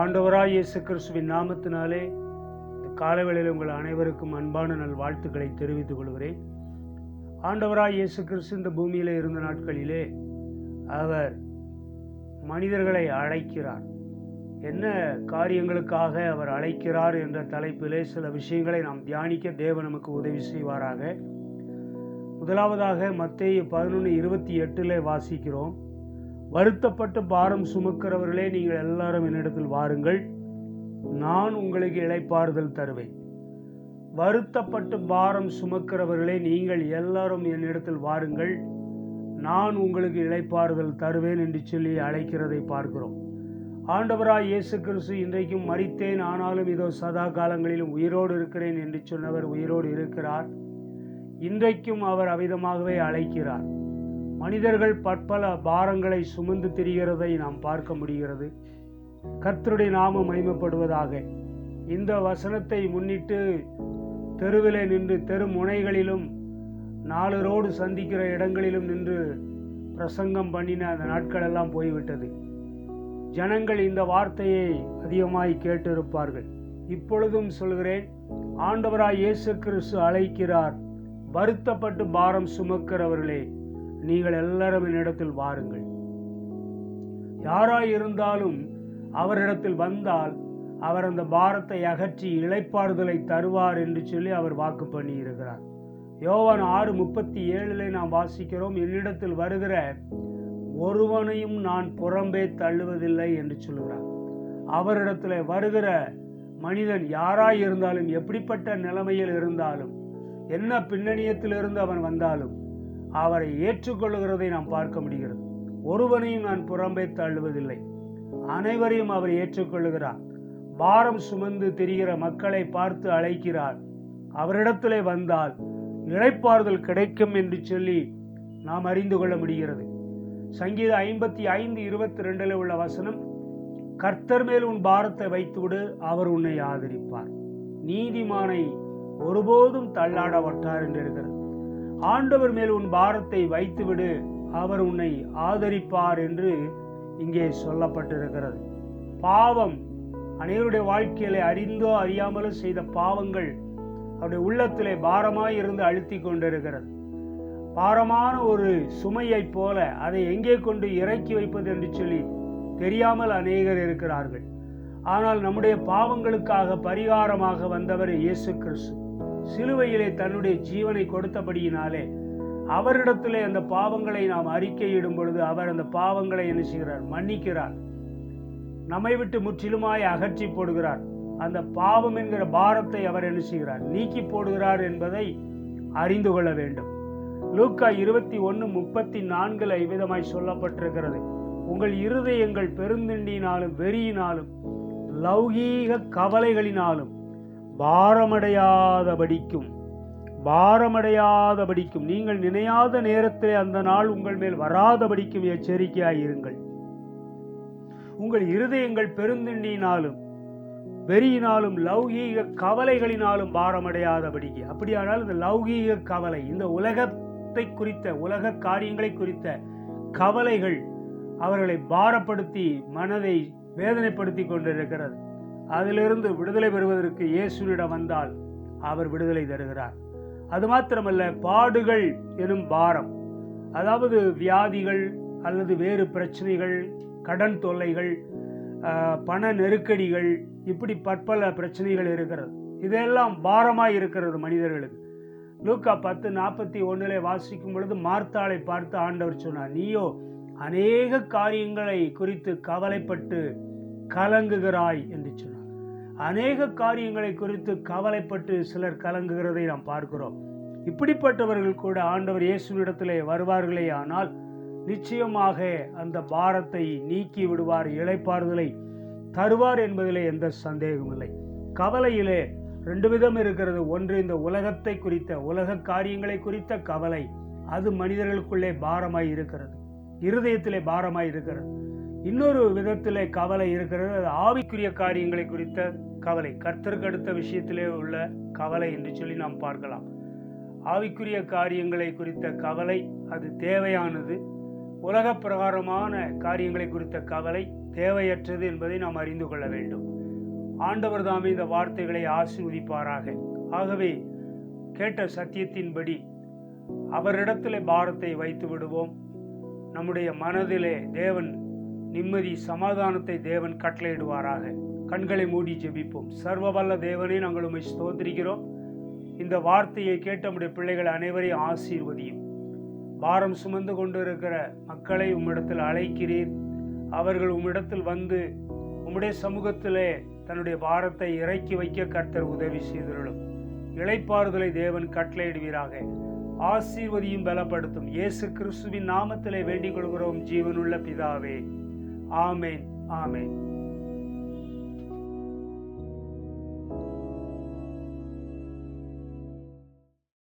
ஆண்டவராய் இயேசு கிறிஸ்துவின் நாமத்தினாலே இந்த காலவேளையில் உங்கள் அனைவருக்கும் அன்பான நல் வாழ்த்துக்களை தெரிவித்துக் கொள்கிறேன். ஆண்டவராய் இயேசு கிறிஸ்து இந்த பூமியில் இருந்த நாட்களிலே அவர் மனிதர்களை அழைக்கிறார். என்ன காரியங்களுக்காக அவர் அழைக்கிறார் என்ற தலைப்பிலே சில விஷயங்களை நாம் தியானிக்க தேவன் நமக்கு உதவி செய்வாராக. முதலாவதாக மத்திய பதினொன்று இருபத்தி எட்டில் வாசிக்கிறோம். வருத்தப்பட்டு பாரம் சுமக்கிறவர்களே நீங்கள் எல்லாரும் என்னிடத்தில் வாருங்கள். நான் உங்களுக்கு இழைப்பாறுதல் தருவேன். வருத்தப்பட்டு பாரம் சுமக்கிறவர்களே நீங்கள் எல்லாரும் என்னிடத்தில் வாருங்கள். நான் உங்களுக்கு இழைப்பாறுதல் தருவேன் என்று சொல்லி அழைக்கிறதை பார்க்கிறோம். ஆண்டவராய் இயேசு கிறிஸ்து இன்றைக்கும் மறித்தேன் ஆனாலும் இதோ சதா காலங்களிலும் உயிரோடு இருக்கிறேன் என்று சொன்னவர் உயிரோடு இருக்கிறார். இன்றைக்கும் அவர் அவிதமாகவே அழைக்கிறார். மனிதர்கள் பற்பல பாரங்களை சுமந்து திரிகிறதை நாம் பார்க்க முடிகிறது. கர்த்தருடைய நாமம் மகிமைப்படுவதாக. இந்த வசனத்தை முன்னிட்டு தெருவிலே நின்று தெரு முனைகளிலும் நாலு ரோடு சந்திக்கிற இடங்களிலும் நின்று பிரசங்கம் பண்ணின அந்த நாட்கள் எல்லாம் போய்விட்டது. ஜனங்கள் இந்த வார்த்தையை அதிகமாய் கேட்டிருப்பார்கள். இப்பொழுதும் சொல்கிறேன் ஆண்டவராய் இயேசு கிறிஸ்து அழைக்கிறார் வருத்தப்பட்டு பாரம் சுமக்கிறவர்களே நீங்கள் எல்லாரும் என்னிடத்தில் வாருங்கள். யாராயிருந்தாலும் அவரிடத்தில் வந்தால் அவர் அந்த பாரத்தை அகற்றி இளைப்பாறுதலை தருவார் என்று சொல்லி அவர் வாக்கு பண்ணி இருக்கிறார் யோவான் ஆறு முப்பத்தி ஏழில் நாம் வாசிக்கிறோம் என்னிடத்தில் வருகிற ஒருவனையும் நான் புறம்பே தள்ளுவதில்லை என்று சொல்கிறார். அவரிடத்தில் வருகிற மனிதன் யாராய் இருந்தாலும் எப்படிப்பட்ட நிலைமையில் இருந்தாலும் என்ன பின்னணியத்திலிருந்து அவன் வந்தாலும் அவரை ஏற்றுக்கொள்கிறதை நாம் பார்க்க முடிகிறது. ஒருவனையும் நான் புறம்பே தள்ளுவதில்லை. அனைவரையும் அவர் ஏற்றுக்கொள்கிறார் பாரம் சுமந்து திரிகிற மக்களை பார்த்து அழைக்கிறார். அவரிடத்திலே வந்தால் இழைப்பாறுதல் கிடைக்கும் என்று சொல்லி நாம் அறிந்து கொள்ள முடிகிறது. சங்கீத ஐம்பத்தி ஐந்து இருபத்தி ரெண்டில் உள்ள வசனம் கர்த்தர் மேல் உன் பாரத்தை வைத்துவிடு அவர் உன்னை ஆதரிப்பார். நீதிமானை ஒருபோதும் தள்ளாட வட்டார் என்று இருக்கிறது. ஆண்டவர் மேல் உன் பாரத்தை வைத்துவிடு. அவர் உன்னை ஆதரிப்பார் என்று இங்கே சொல்லப்பட்டிருக்கிறது. பாவம் அனைவருடைய வாழ்க்கையிலே அறிந்தோ அறியாமலோ செய்த பாவங்கள் அவருடைய உள்ளத்திலே பாரமாய் இருந்து அழுத்தி கொண்டிருக்கிறது. பாரமான ஒரு சுமையைப் போல அதை எங்கே கொண்டு இறக்கி வைப்பது என்று சொல்லி தெரியாமல் அநேகர் இருக்கிறார்கள். ஆனால் நம்முடைய பாவங்களுக்காக பரிகாரமாக வந்தவர் இயேசு கிறிஸ்து. சிலுவையிலே தன்னுடைய ஜீவனை கொடுத்தபடியினாலே அவரிடத்திலே அந்த பாவங்களை நாம் அறிக்கையிடும் பொழுது அவர் அந்த பாவங்களை என்ன செய்கிறார்? மன்னிக்கிறார். நம்மை விட்டு முற்றிலுமாய் அகற்றி போடுகிறார். அந்த பாவம் என்கிற பாரத்தை அவர் என்ன செய்கிறார்? நீக்கி போடுகிறார் என்பதை அறிந்து கொள்ள வேண்டும். லூக்கா இருபத்தி ஒன்று முப்பத்தி நான்கில் இவ்விதமாய் சொல்லப்பட்டிருக்கிறது. உங்கள் இருதயங்கள் பெருந்திண்டினாலும் வெறியினாலும் லௌகீக கவலைகளினாலும் பாரமடையாதபடிக்கும். பாரமடையாதபடிக்கும். நீங்கள் நினையாத நேரத்திலே அந்த நாள் உங்கள் மேல் வராதபடிக்கும் எச்சரிக்கையாயிருங்கள். உங்கள் இருதயங்கள் பெருந்திண்டினாலும் வெறியினாலும் லௌகீக கவலைகளினாலும் பாரமடையாதபடிக்கு. அப்படியானால் இந்த லௌகீக கவலை இந்த உலகத்தை குறித்த உலக காரியங்களை குறித்த கவலைகள் அவர்களை பாரப்படுத்தி மனதை வேதனைப்படுத்தி கொண்டிருக்கிறது. அதிலிருந்து விடுதலை பெறுவதற்கு இயேசுனிடம் வந்தால் அவர் விடுதலை தருகிறார். அது மாத்திரமல்ல பாடுகள் எனும் பாரம். அதாவது வியாதிகள் அல்லது வேறு பிரச்சனைகள் கடன் தொல்லைகள் பண நெருக்கடிகள் இப்படி பற்பல பிரச்சனைகள் இருக்கிறது. இதெல்லாம் பாரமாக இருக்கிறது மனிதர்களுக்கு. லூக்கா பத்து நாற்பத்தி ஒன்றிலே வாசிக்கும் பொழுது மார்த்தாளை பார்த்து ஆண்டவர் சொன்னார் நீயோ அநேக காரியங்களை குறித்து கவலைப்பட்டு கலங்குகிறாய் என்று சொன்னார். அநேக காரியங்களை குறித்து கவலைப்பட்டு சிலர் கலங்குகிறதை நாம் பார்க்கிறோம். இப்படிப்பட்டவர்கள் கூட ஆண்டவர் இயேசுவிடத்திலே வருவார்களே ஆனால் நிச்சயமாக அந்த பாரத்தை நீக்கி விடுவார் இழைப்பாறுதலை தருவார் என்பதிலே எந்த சந்தேகமும் இல்லை கவலையிலே ரெண்டு விதம் இருக்கிறது. ஒன்று இந்த உலகத்தை குறித்த உலக காரியங்களை குறித்த கவலை. அது மனிதர்களுக்குள்ளே பாரமாய் இருக்கிறது. இருதயத்திலே பாரமாய் இருக்கிறது. இன்னொரு விதத்தில் கவலை இருக்கிறது. அது ஆவிக்குரிய காரியங்களை குறித்த கவலை. கர்த்தருக்கு அடுத்த விஷயத்திலே உள்ள கவலை என்று சொல்லி நாம் பார்க்கலாம். ஆவிக்குரிய காரியங்களை குறித்த கவலை அது தேவையானது. உலக பிரகாரமான காரியங்களை குறித்த கவலை தேவையற்றது என்பதை நாம் அறிந்து கொள்ள வேண்டும். ஆண்டவர் தாமே இந்த வார்த்தைகளை ஆசீர்வதிப்பாராக. ஆகவே கேட்ட சத்தியத்தின்படி அவரிடத்திலே பாரத்தை வைத்து விடுவோம். நம்முடைய மனதிலே தேவன் நிம்மதி சமாதானத்தை தேவன் கட்டளையிடுவாராக. கண்களை மூடி ஜெபிப்போம். சர்வவல்ல தேவனே நாங்கள் உண்மை ஸ்தோத்திரிக்கிறோம். இந்த வார்த்தையை கேட்ட நம்முடைய பிள்ளைகள் அனைவரையும் ஆசீர்வதியும். பாரம் சுமந்து கொண்டிருக்கிற மக்களை உம்மிடத்தில் அழைக்கிறீர். அவர்கள் உம்மிடத்தில் வந்து உம்முடைய சமூகத்திலே தன்னுடைய பாரத்தை இறக்கி வைக்க கர்த்தர் உதவி செய்திருளும். இழைப்பாறுதலை தேவன் கட்டளையிடுவீராக. ஆசீர்வதியும் பலப்படுத்தும். இயேசு கிறிஸ்துவின் நாமத்திலே வேண்டிக் கொள்கிறோம். ஜீவனுள்ள பிதாவே. ஆமேன் ஆமேன்